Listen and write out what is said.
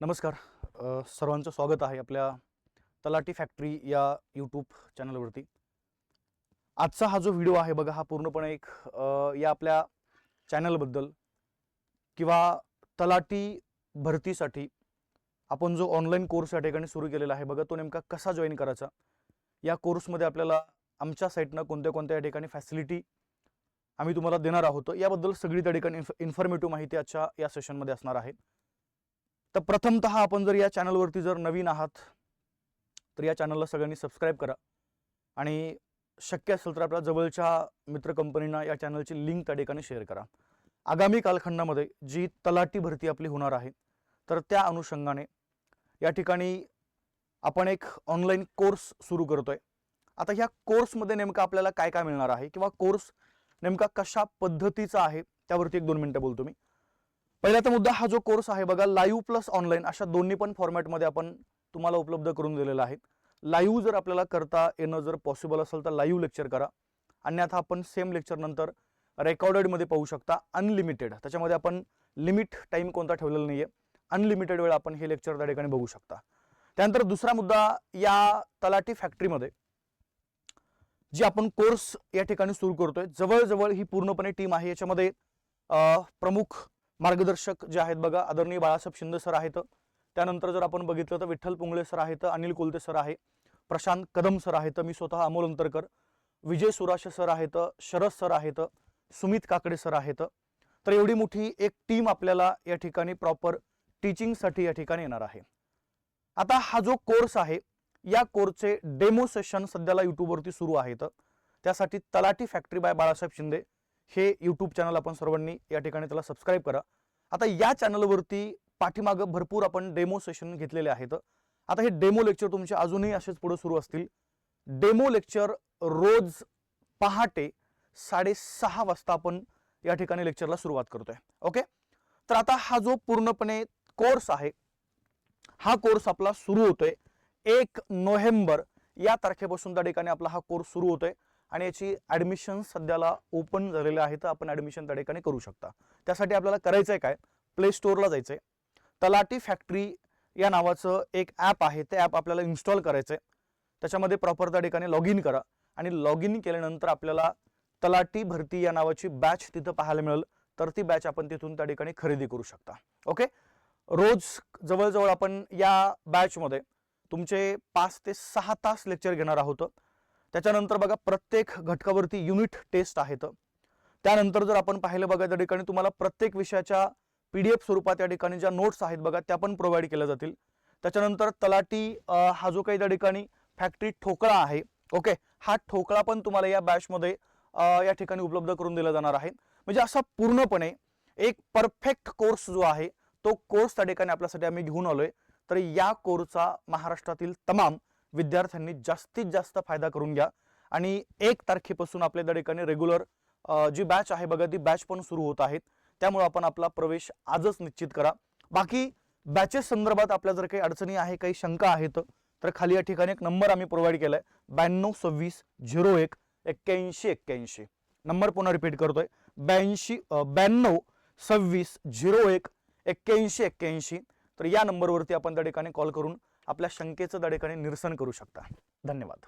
नमस्कार. सर्वांचं स्वागत आहे आपल्या तलाटी फॅक्टरी या यूट्यूब चॅनलवरती आजचा हा जो व्हिडिओ आहे बघा हा पूर्णपणे एक या आपल्या चॅनलबद्दल किंवा तलाटी भरतीसाठी आपण जो ऑनलाईन कोर्स या ठिकाणी सुरू केलेला आहे बघा तो नेमका कसा जॉईन करायचा? या कोर्समध्ये आपल्याला आमच्या साईटनं कोणत्या कोणत्या या ठिकाणी फॅसिलिटी आम्ही तुम्हाला देणार आहोत. याबद्दल सगळी त्या ठिकाणी इन्फ इन्फॉर्मेटिव्ह माहिती आजच्या या सेशनमध्ये असणार आहे. तर प्रथमतः आपण जर या चॅनलवरती जर नवीन आहात तर या चॅनलला सगळ्यांनी सबस्क्राईब करा. आणि शक्य असेल तर आपल्या जवळच्या मित्र कंपनींना या चॅनलची लिंक त्या ठिकाणी शेअर करा. आगामी कालखंडामध्ये जी तलाटी भरती आपली होणार आहे तर त्या अनुषंगाने या ठिकाणी आपण एक ऑनलाईन कोर्स सुरू करतोय. आता ह्या कोर्समध्ये नेमकं आपल्याला काय काय मिळणार आहे किंवा कोर्स नेमका कशा पद्धतीचा आहे त्यावरती एक दोन मिनटं बोलतो मी. पहिला तर मुद्दा हा जो कोर्स आहे बघा लाईव्ह प्लस ऑनलाईन अशा दोन्ही पण फॉर्मॅटमध्ये आपण तुम्हाला उपलब्ध करून दिलेला आहे लाईव्ह जर आपल्याला करता येणं जर पॉसिबल असेल तर लाईव्ह लेक्चर करा. अन्यथा आपण सेम लेक्चर नंतर रेकॉर्डेडमध्ये पाहू शकता अनलिमिटेड त्याच्यामध्ये आपण लिमिट टाईम कोणता ठेवलेला नाही आहे अनलिमिटेड वेळ आपण हे लेक्चर त्या ठिकाणी बघू शकता. त्यानंतर दुसरा मुद्दा या तलाठी फॅक्टरीमध्ये जी आपण कोर्स या ठिकाणी सुरू करतोय. जवळजवळ ही पूर्णपणे टीम आहे. याच्यामध्ये प्रमुख मार्गदर्शक जे आहेत बघा आदरणीय बाळासाहेब शिंदे सर आहेत. त्यानंतर जर आपण बघितलं तर विठ्ठल पुंगळे सर आहेत अनिल कोलते सर आहे प्रशांत कदम सर आहेत मी स्वतः अमोल अंतरकर विजय सुराशे सर आहेत शरद सर आहेत सुमित काकडे सर आहेत. तर एवढी मोठी एक टीम आपल्याला या ठिकाणी प्रॉपर टीचिंगसाठी या ठिकाणी येणार आहे. आता हा जो कोर्स आहे या कोर्सचे डेमो सेशन सध्याला यूट्यूबवरती सुरू आहेत. त्यासाठी तलाठी फॅक्टरी बाय बाळासाहेब शिंदे हे यूट्यूब चॅनल आपण सर्वांनी या ठिकाणी त्याला सबस्क्राईब करा. आता या चॅनलवरती पाठीमागं भरपूर आपण डेमो सेशन घेतलेले आहेत. आता हे डेमो लेक्चर तुमचे अजूनही असेच पुढे सुरू असतील. डेमो लेक्चर रोज पहाटे साडेसहा वाजता आपण या ठिकाणी लेक्चरला सुरुवात करतोय. ओके तर आता हा जो पूर्णपणे कोर्स आहे हा कोर्स आपला सुरू होतोय. एक नोव्हेंबर या तारखेपासून त्या ठिकाणी आपला हा कोर्स सुरू होतोय. आणि याची ॲडमिशन सध्याला ओपन झालेले आहे तर आपण ॲडमिशन त्या ठिकाणी करू शकता. त्यासाठी आपल्याला करायचं आहे काय? प्ले स्टोअरला जायचं आहे तलाटी फॅक्टरी या नावाचं एक ॲप आहे ते ॲप आपल्याला इन्स्टॉल करायचं आहे त्याच्यामध्ये प्रॉपर त्या ठिकाणी लॉग इन करा. आणि लॉग इन केल्यानंतर आपल्याला तलाटी भरती या नावाची बॅच तिथं पाहायला मिळेल. तर ती बॅच आपण तिथून त्या ठिकाणी खरेदी करू शकता. ओके रोज जवळजवळ आपण या बॅचमध्ये तुमचे पाच ते सहा तास लेक्चर घेणार आहोत. त्याच्यानंतर बघा प्रत्येक घटकावरती युनिट टेस्ट आहेत. त्यानंतर जर आपण पाहिलं बघा त्या ठिकाणी तुम्हाला प्रत्येक विषयाच्या पी डी एफ स्वरूपात या ठिकाणी ज्या नोट्स आहेत बघा त्या पण प्रोव्हाइड केल्या जातील. त्याच्यानंतर तलाटी हा जो काही त्या ठिकाणी फॅक्टरी ठोकळा आहे ओके हा ठोकळा पण तुम्हाला या बॅचमध्ये या ठिकाणी उपलब्ध करून दिला जाणार आहे. म्हणजे असा पूर्णपणे एक परफेक्ट कोर्स जो आहे तो कोर्स त्या ठिकाणी आपल्यासाठी आम्ही घेऊन आलोय. तर या कोर्सचा महाराष्ट्रातील तमाम विद्यार्थ्यांनी जास्तीत जास्त फायदा करून घ्या. आणि एक तारखेपासून आपल्या त्या ठिकाणी रेग्युलर जी बॅच आहे बघा ती बॅच पण सुरू होत आहेत. त्यामुळे आपण आपला प्रवेश आजच निश्चित करा. बाकी बॅचेस संदर्भात आपल्या जर काही अडचणी आहे काही शंका आहेत तर खाली या ठिकाणी एक नंबर आम्ही प्रोव्हाइड केला आहे ब्याण्णव सव्वीस झिरो एक एक्क्याऐंशी एक्क्याऐंशी. नंबर पुन्हा रिपीट करतोय. ब्याऐंशी ब्याण्णव सव्वीस झिरो एक एक्क्याऐंशी एक्क्याऐंशी. तर या नंबरवरती आपण त्या ठिकाणी कॉल करून आपल्या शंकेचं दडेकडे निरसन करू शकता. धन्यवाद.